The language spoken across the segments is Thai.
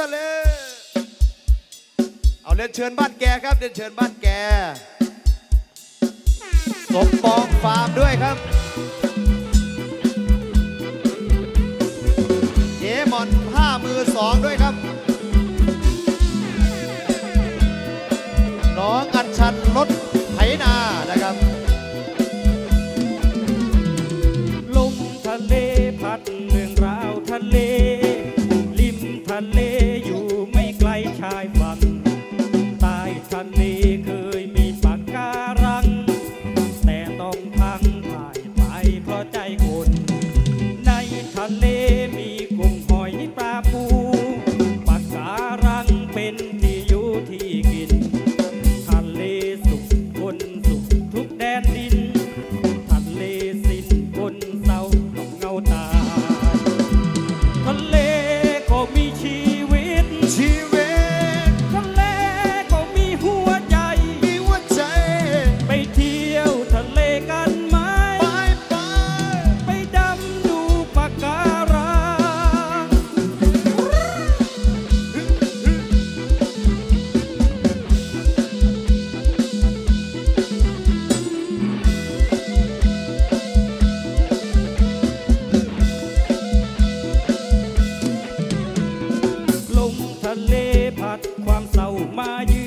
ทะเล เอาเรีนเชิญบ้านแกครับเรีนเชิญบ้านแก สมปองฟาร์มด้วยครับ เจมอนห้ามือสองด้วยครับ น้องอัญชันรถ มายืน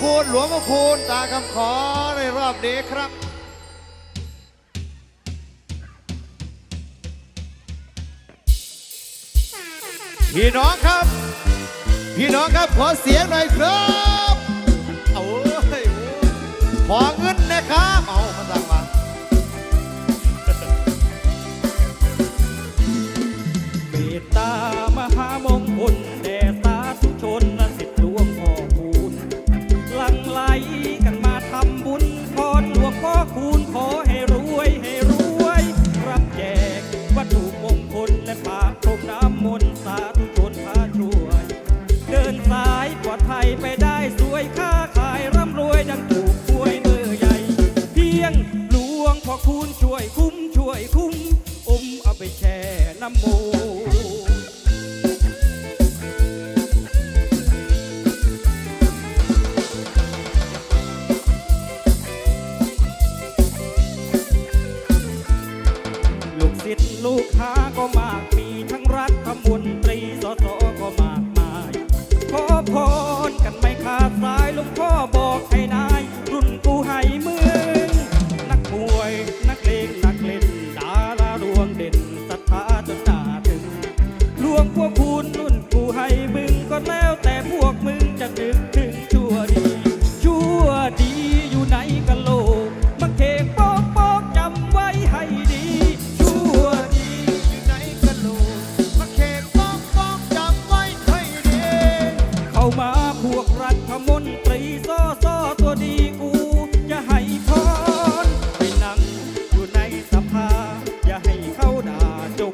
คูณหลวงพ่อคูณตาคำขอในรอบนี้ครับพี่น้องครับ พี่น้องครับขอเสียงหน่อยครับ เอ้ยขอเงินนะครับ เอามาสั่ วยคุ้มอมเอาไปแช่น้ำมู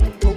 you.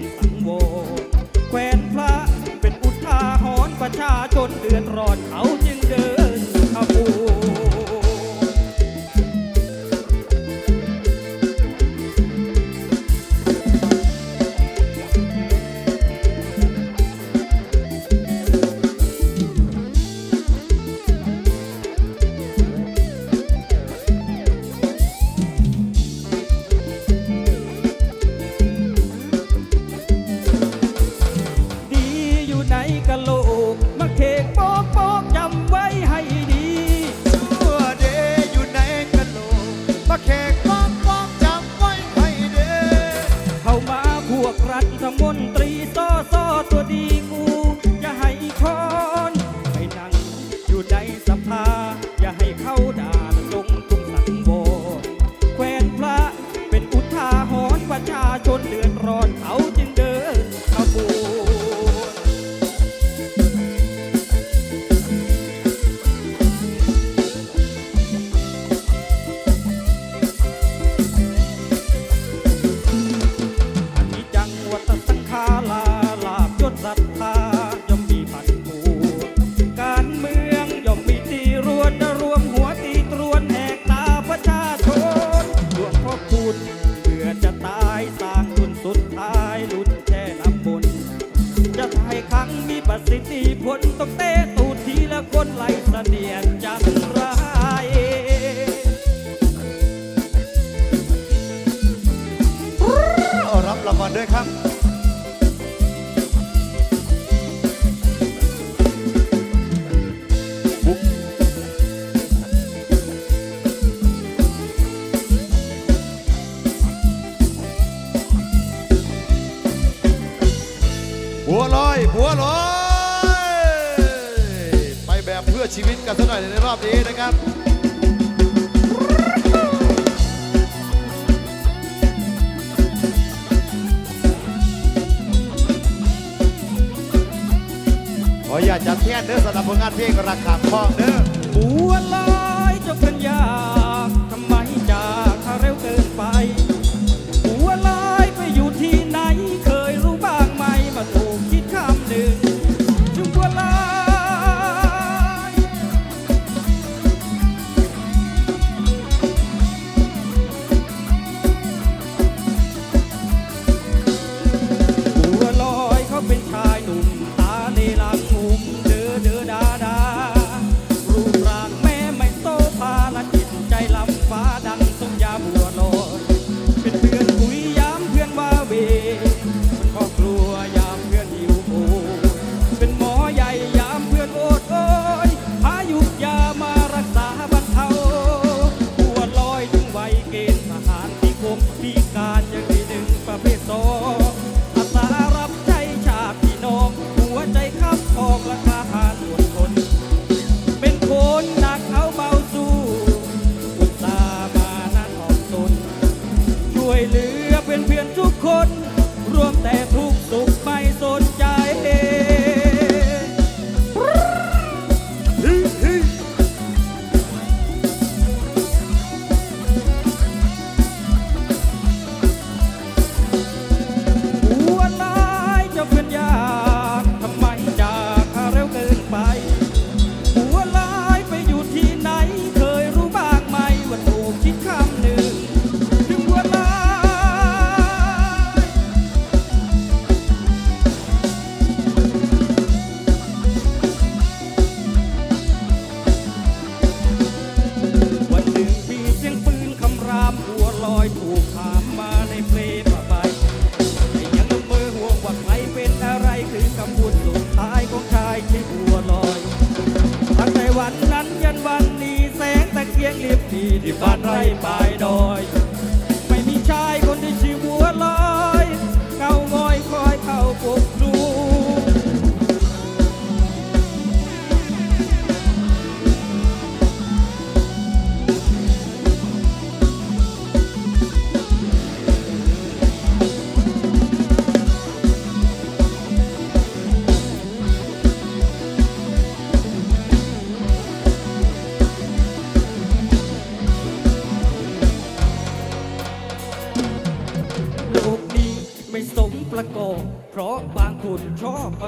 ทำให้ครั้งมีประสิทธิผลต้องเตะตูดทีละคนไล่เสนียด อชีวิตกันสักหน่อยในรอบนี้นะครับขออยากจะดเทียนเด้อสำหรับผลงานเพลงราคาคองเด้อบัวลอยจงสัญญา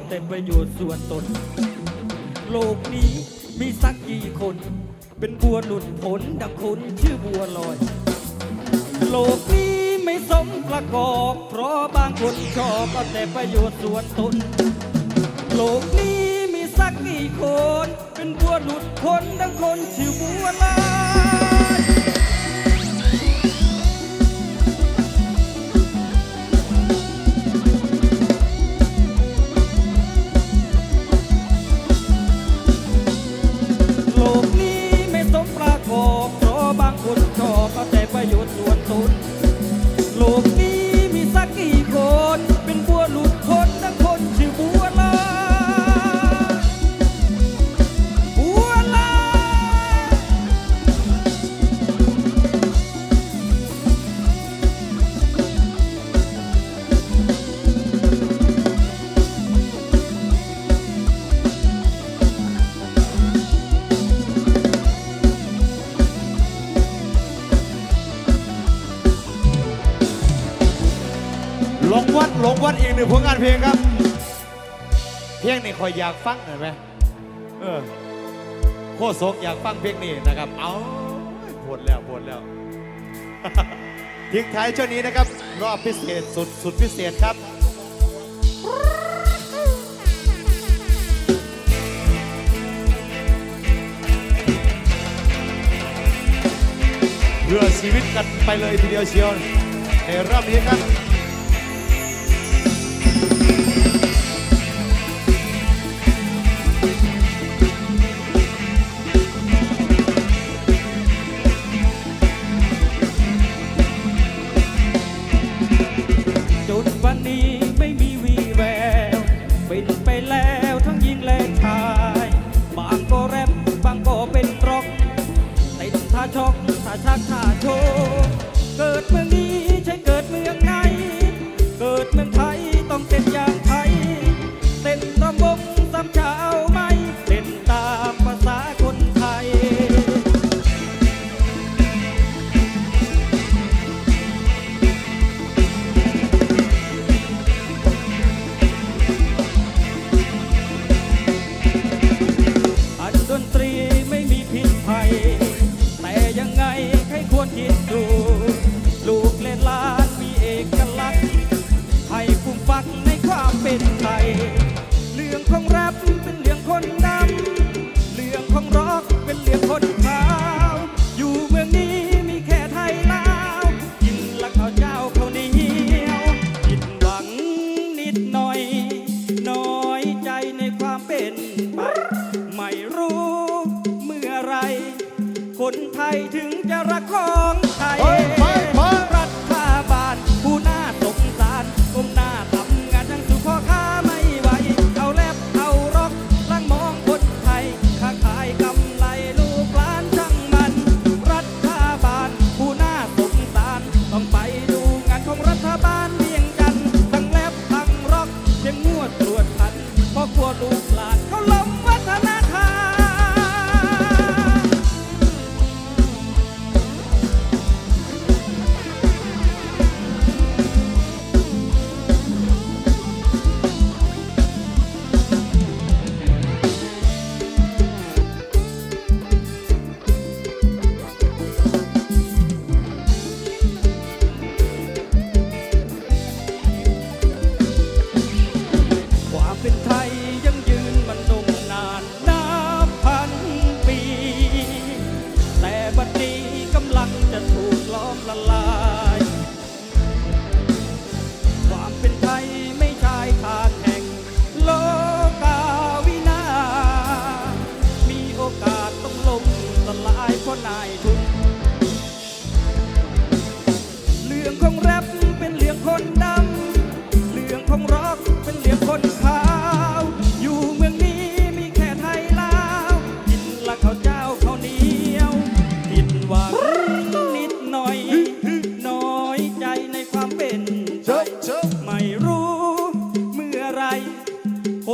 เอาแต่ประโยชน์ส่วนตน โลกนี้มีสักกี่คน เป็นบัวหลุดผลดังคนชื่อบัวลอย โลกนี้ไม่สมประกอบ เพราะบางคนชอบเอาแต่ประโยชน์ส่วนตน โลกนี้มีสักกี่คน เป็นบัวหลุดพ้นดังคนชื่อบัวลอย งวัดหลงวัดอีกหนึ่งผลงานเพลงครับ เพลงนี้คอยอยากฟังหน่อยไหมเออโคตรสกอยากฟังเพลงนี้นะครับ เอาปวดแล้วปวดแล้วทิ้งท้ายช่วงนี้นะครับ รอบพิเศษสุดสุดพิเศษครับเพื่อชีวิตกันไปเลยทีเดียวเชียวในรอบนี้ครับ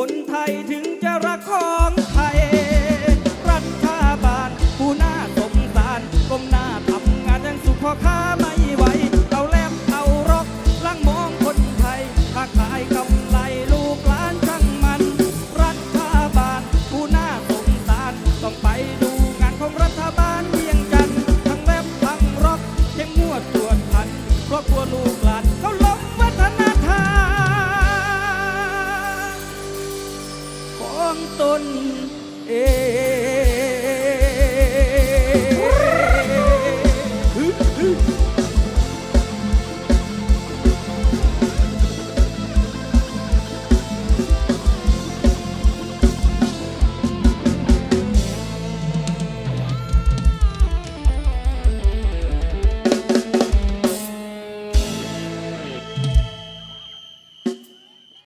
คนไทยถึงจะรักคอ ต้นเอง